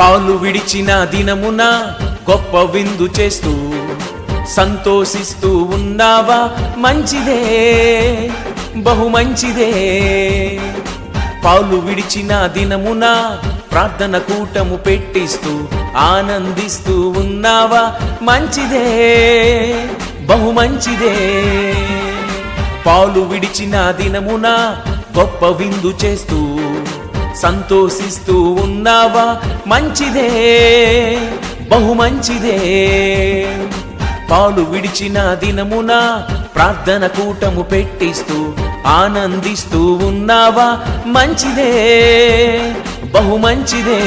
పాలు విడిచిన దినమున గొప్ప విందు చేస్తూ సంతోషిస్తూ ఉన్నావా? మంచిదే బహు మంచిదే. పాలు విడిచిన దినమున ప్రార్థన కూటము పెట్టిస్తూ ఆనందిస్తూ ఉన్నావా? మంచిదే బహు మంచిదే. పాలు విడిచిన దినమున గొప్ప విందు చేస్తూ సంతోషిస్తూ ఉన్నావా? మంచిదే బహు మంచిదే. పాలు విడిచిన దినమున ప్రార్థన కూటము పెట్టిస్తూ ఆనందిస్తూ ఉన్నావా? మంచిదే బహు మంచిదే.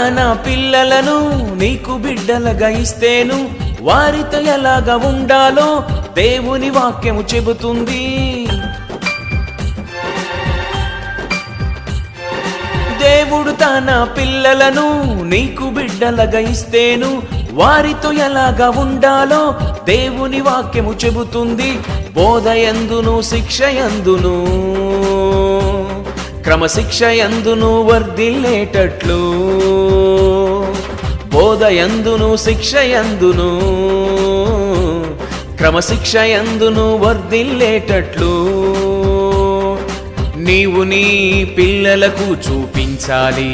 నా తన పిల్లలను నీకు బిడ్డలుగా ఇస్తేను. వారితో ఎలాగా ఉండాలో దేవుని వాక్యము చెబుతుంది. దేవుడు తన పిల్లలను నీకు బిడ్డలుగా ఇస్తేను. వారితో ఎలాగా ఉండాలో దేవుని వాక్యము చెబుతుంది. బోధ ఎందును శిక్ష ఎందును? క్రమశిక్ష ఎందును వర్ధిల్లేటట్లు. బోధ ఎందును శిక్ష ఎందును క్రమశిక్ష ఎందును వర్ధిల్లేటట్లు. నీవు నీ పిల్లలకు చూపించాలి.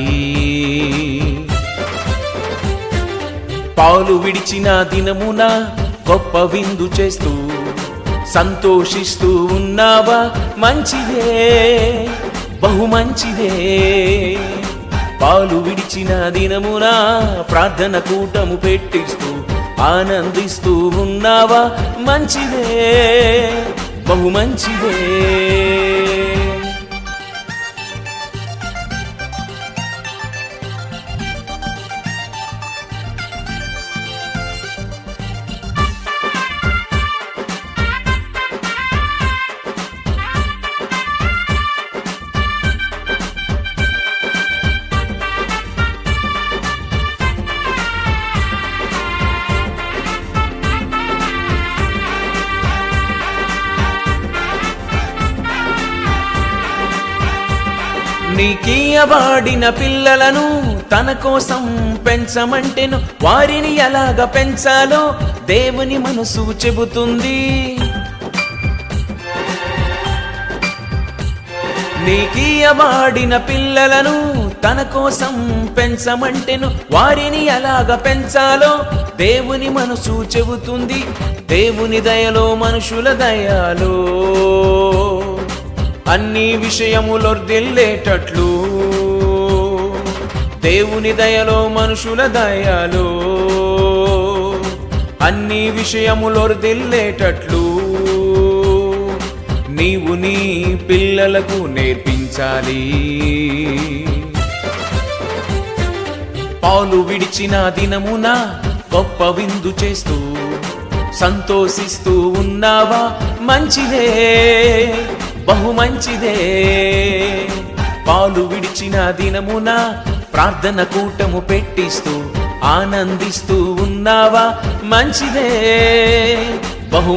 పాలు విడిచిన దినమున గొప్ప విందు చేస్తూ సంతోషిస్తూ ఉన్నావా మంచిదే. బహు మంచిదే. పాలు విడిచిన దినమున ప్రార్థన కూటము పెట్టిస్తూ ఆనందిస్తూ ఉన్నావా? మంచిదే. బహు మంచిదే పిల్లలను తన కోసం పెంచమంటేను. వారిని ఎలాగ పెంచాలో దేవుని మనసు చెబుతుంది. నీకీయబాడిన పిల్లలను తన కోసం పెంచమంటేను. వారిని ఎలాగ పెంచాలో దేవుని మనసు చెబుతుంది. దేవుని దయలో మనుషుల దయాలో. అన్ని విషయములొర్దిల్లేటట్లు. దేవుని దయలో మనుషుల దయలో. అన్ని విషయములొర్దిల్లేటట్లు. నీవు నీ పిల్లలకు నేర్పించాలి. పాలు విడిచిన దినమున గొప్ప విందు చేస్తూ సంతోషిస్తూ ఉన్నావా? మంచిదే. బహు మంచిదే. పాలు విడిచిన దినమున ప్రార్థన కూటము పెట్టిస్తూ ఆనందిస్తూ ఉన్నావా? మంచిదే. బహు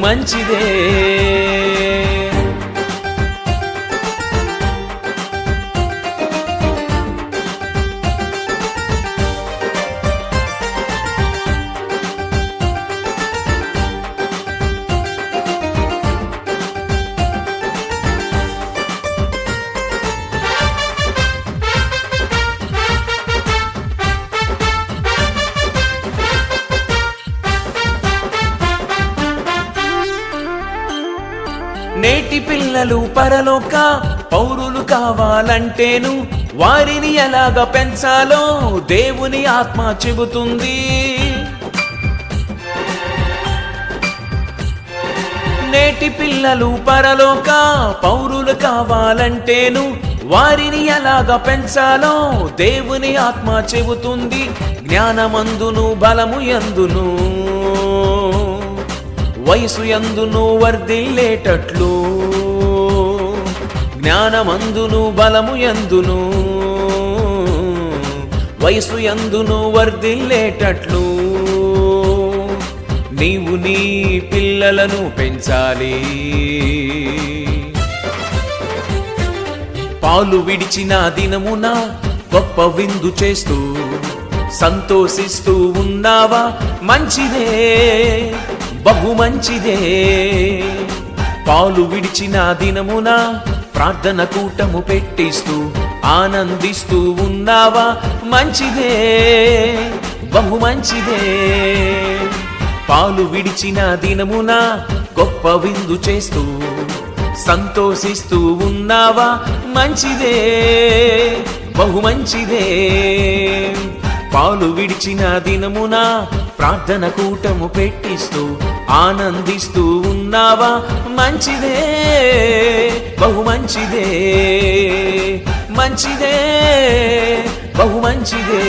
నేటి పిల్లలు పరలోక పౌరులు కావాలంటేను వారిని ఎలాగ పెంచాలో దేవుని ఆత్మ చెబుతుంది. నేటి పిల్లలు పరలోక పౌరులు కావాలంటేను వారిని ఎలాగ పెంచాలో దేవుని ఆత్మ చెబుతుంది. జ్ఞానమందును బలము ఎందును? వయసు ఎందును వర్ధిల్లేటట్లు? జ్ఞానమందును బలము ఎందును? వయసు ఎందును వర్ధిల్లేటట్లు? నీవు నీ పిల్లలను పెంచాలి. పాలు విడిచిన దినమున గొప్ప విందు చేస్తూ సంతోషిస్తూ ఉన్నావా? మంచిదే. బహు మంచిదే. పాలు విడిచిన దినమున ప్రార్థన కూటము పెట్టిస్తూ ఆనందిస్తూ ఉన్నావా? మంచిదే. బహు మంచిదే. పాలు విడిచిన దినమున గొప్ప విందు చేస్తూ సంతోషిస్తూ ఉన్నావా? మంచిదే. బహు మంచిదే. పాలు విడిచిన దినమున ప్రార్థన కూటము పెట్టిస్తూ ఆనందిస్తూ ఉన్నావా? మంచిదే బహు మంచిదే మంచిదే బహు మంచిదే.